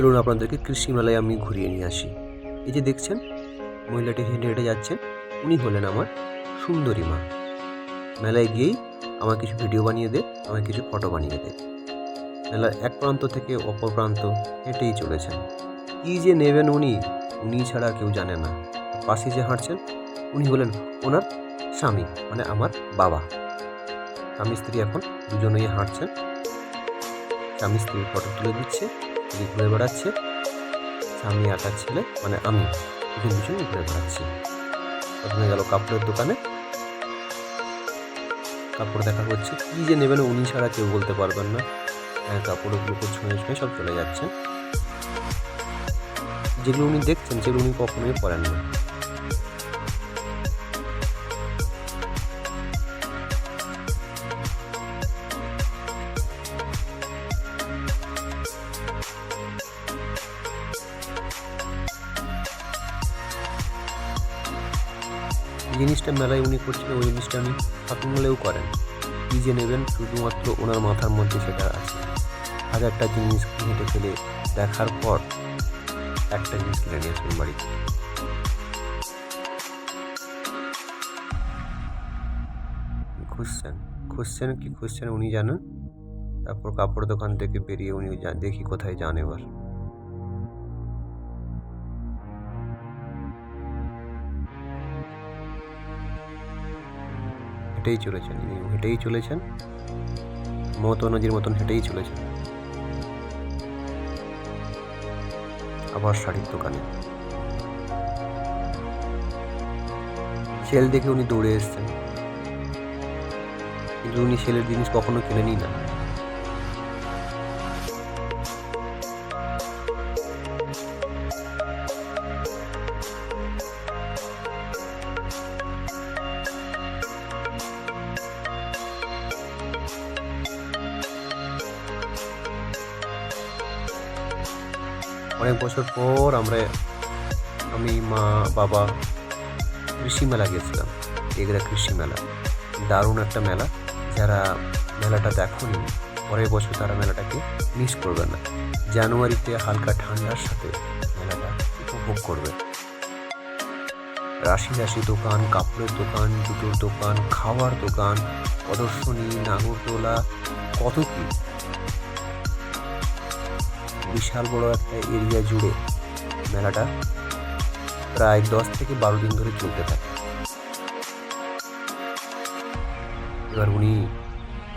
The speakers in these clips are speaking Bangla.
চলুন আপনাদেরকে কৃষি মেলায় আমি ঘুরিয়ে নিয়ে আসি। এই যে দেখছেন, মহিলাটি হেঁটে হেঁটে যাচ্ছেন, উনি হলেন আমার সুন্দরী মা। মেলায় গিয়েই আমার কিছু ভিডিও বানিয়ে দে আমার কিছু ফটো বানিয়ে দে। মেলার এক প্রান্ত থেকে অপর প্রান্ত হেঁটেই চলেছেন। কী যে নেবেন উনি উনি ছাড়া কেউ জানে না। পাশে যে হাঁটছেন, উনি হলেন ওনার স্বামী মানে আমার বাবা। স্বামী স্ত্রী এখন দুজনেই হাঁটছেন। স্বামী স্ত্রীর ফটো তুলে দিচ্ছে। তিনি ঘুরে বেড়াচ্ছে, স্বামী আটার ছেলে মানে আমি, দুজন পিছন ঘুরে বেড়াচ্ছি। প্রথমে গেল কাপড়ের দোকানে। কাপড় দেখা হচ্ছে, কী যে নেবেন উনি ছাড়া কেউ বলতে পারবেন না। হ্যাঁ কাপড়গুলোকে ছুঁয়ে ছুঁয়ে সব চলে যাচ্ছে। যেগুলো উনি দেখছেন, সেগুলো উনি কখনোই পরেন না। জিনিসটা মেলায় উনি করছেন ওই জিনিসটা আমি শপিং মলেও করেন। কী যে নেবেন, শুধুমাত্র ওনার মাথার মধ্যে সেটা আছে। হাজারটা জিনিস হেঁটে ফেলে দেখার পর একটা জিনিস কিনে নিয়ে আসবেন বাড়িতে। খুঁজছেন? খুঁজছেন কি খুঁজছেন উনি জানেন? তারপর কাপড় দোকান থেকে বেরিয়ে উনি দেখি কোথায় যান এবার। হেঁটেই চলেছেন হেঁটেই চলেছেন। মমতা নদীর মতন হেঁটেই চলেছেন। আবার শাড়ির দোকানে। সেল দেখে উনি দৌড়ে এসছেন। কিন্তু উনি সেলের জিনিস কখনো কিনেনি না। অনেক বছর পর আমরা আমি, মা, বাবা কৃষি মেলা গেছিলাম, এগরা কৃষি মেলা। দারুণ একটা মেলা। যারা মেলাটা দেখনি, পরের বছর তারা মেলাটাকে মিস করবে না। জানুয়ারিতে হালকা ঠান্ডার সাথে মেলাটা উপভোগ করবে। রাশি রাশি দোকান, কাপড়ের দোকান, জুতোর দোকান, খাওয়ার দোকান, প্রদর্শনী, নাগরদোলা, কত কি। বিশাল বড় একটা এরিয়া জুড়ে মেলাটা প্রায় দশ থেকে বারো দিন ধরে চলতে থাকে। এবার উনি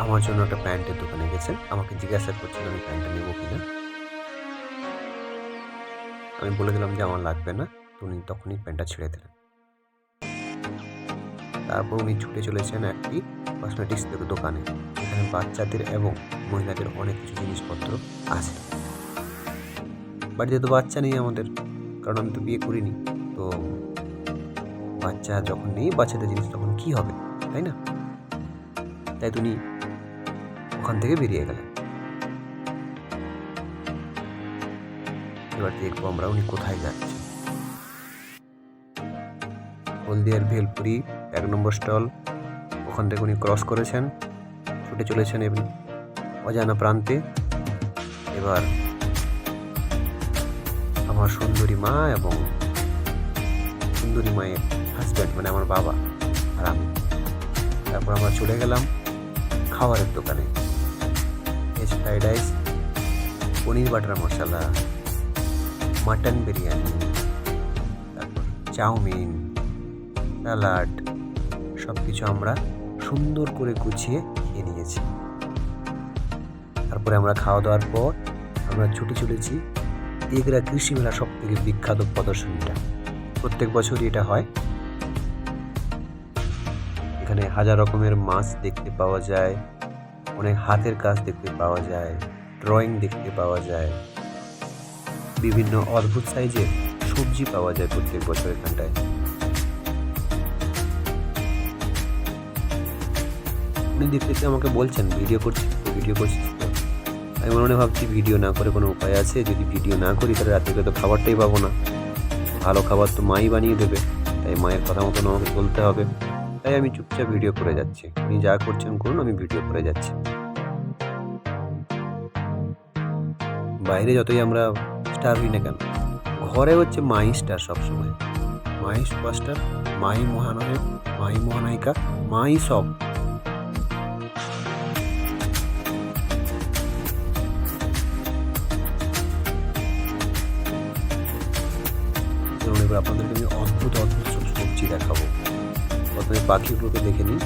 আমার জন্য একটা প্যান্টের দোকানে গেছেন। আমাকে জিজ্ঞাসা করছেন আমি প্যান্টটা নেব কিনা। আমি বলে দিলাম যে আমার লাগবে না। তো উনি তখনই প্যান্টটা ছেড়ে দিলেন। তারপর উনি ছুটে চলেছেন একটি কসমেটিক্স দোকানে। এখানে বাচ্চাদের এবং মহিলাদের অনেক কিছু জিনিসপত্র আছে। বাড়িতে তো বাচ্চা নেই আমাদের, কারণ আমি তো বিয়ে করিনি। তো বাচ্চা যখন নেই, বাচ্চাদের জিনিস তখন কি হবে, তাই না? তাই তুমি ওখান থেকে বেরিয়ে গেলেন এবার দেখব আমরা উনি কোথায় যাচ্ছি। হলদিয়ার ভেলপুরি, এক নম্বর স্টল, ওখান থেকে উনি ক্রস করেছেন, ছুটে চলেছেন এবং অজানা প্রান্তে। এবার আমার সুন্দরী মা এবং সুন্দরী মায়ের হাজব্যান্ড মানে আমার বাবা আর আমি। তারপর আমরা চলে গেলাম খাবারের দোকানে। Veg fried rice paneer butter masala mutton biryani, তারপর চাউমিন স্যালাড সব কিছু আমরা সুন্দর করে গুছিয়ে খেয়ে নিয়েছি। তারপরে আমরা খাওয়া দাওয়ার পর আমরা ছুটে চলেছি এগরা কৃষি মেলা সব থেকে বিখ্যাত প্রদর্শনীটা। প্রত্যেক বছরই এটা হয়। এখানে হাজার রকমের মাছ দেখতে পাওয়া যায়। অনেক হাতের কাজ দেখতে পাওয়া যায়। ড্রয়িং দেখতে পাওয়া যায়। বিভিন্ন অদ্ভুত সাইজের সবজি পাওয়া যায় প্রত্যেক বছর এখানটায়। উনি দেখতে আমাকে বলছেন ভিডিও করছি ভিডিও করছিস তো আমি মনে মনে ভাবছি ভিডিও না করে কোনো উপায় আছে? যদি ভিডিও না করি, তাহলে রাত্রিকে তো খাবারটাই পাবো না। ভালো খাবার তো মাই বানিয়ে দেবে, তাই মায়ের কথা মতন আমাকে চলতে হবে। তাই আমি চুপচাপ ভিডিও করে যাচ্ছি। উনি যা করছেন করুন, আমি ভিডিও করে যাচ্ছি। বাইরে যতই আমরা স্টার হই না কেন, ঘরে হচ্ছে মাই স্টার সবসময়। মাই সুপারস্টার মাই মহানায়ক, মাই মহানায়িকা, মাই সব। এবার আপনাদেরকে আমি অদ্ভুত অদ্ভুত সব সবজি দেখাবো। প্রথমে পাখিগুলোকে দেখে নিই।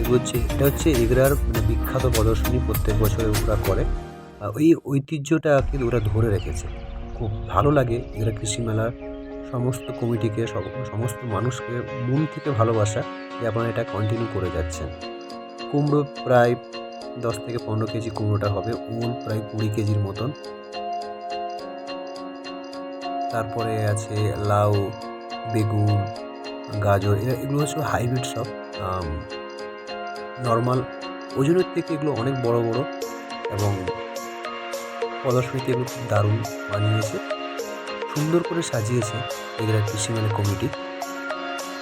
এগুলো হচ্ছে, এটা হচ্ছে এগরার মানে বিখ্যাত প্রদর্শনী প্রত্যেক বছর ওরা করে। আর ওই ঐতিহ্যটা কিন্তু ওরা ধরে রেখেছে। খুব ভালো লাগে এগরা কৃষি মেলার সমস্ত কমিটিকে সমস্ত মানুষকে মন থেকে ভালোবাসা যে আপনারা এটা কন্টিনিউ করে যাচ্ছেন। কুমড়ো প্রায় দশ থেকে পনেরো কেজি কুমড়োটা হবে ওল প্রায় কুড়ি কেজির মতন। তারপরে আছে লাউ, বেগুন, গাজর এগুলো হচ্ছে হাইব্রিড সব। নর্মাল ওজনের থেকে এগুলো অনেক বড় বড় এবং প্রদর্শনীতে এগুলো খুব দারুণ বানিয়েছে। সুন্দর করে সাজিয়েছে এগুলো কৃষি মেলা কমিটি।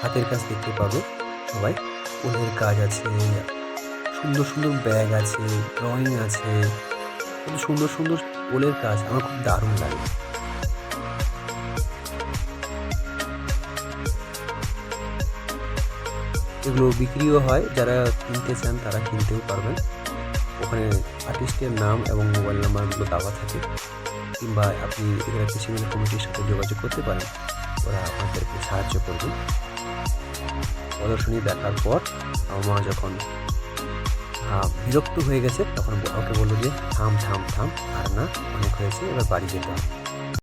হাতের কাজ দেখতে পাবে সবাই। ওদের কাজ আছে, সুন্দর সুন্দর ব্যাগ আছে ড্রয়িং আছে সুন্দর সুন্দর ওলের কাজ। আমার খুব দারুণ লাগে। এগুলো বিক্রিও হয়, যারা কিনতে চান তারা কিনতেও পারবেন। ওখানে আর্টিস্টের নাম এবং মোবাইল নাম্বারগুলো দেওয়া থাকে। কিংবা আপনি এগুলো কৃষি কমিটির সাথে যোগাযোগ করতে পারেন। ওরা আপনাদেরকে সাহায্য করবে। প্রদর্শনী দেখার পর আমার মা যখন বিরক্ত হয়ে গেছে, তখন ওকে বলল যে, থাম থাম থাম, আর না, অনেক হয়েছে, এবার বাড়ি যেতে হবে।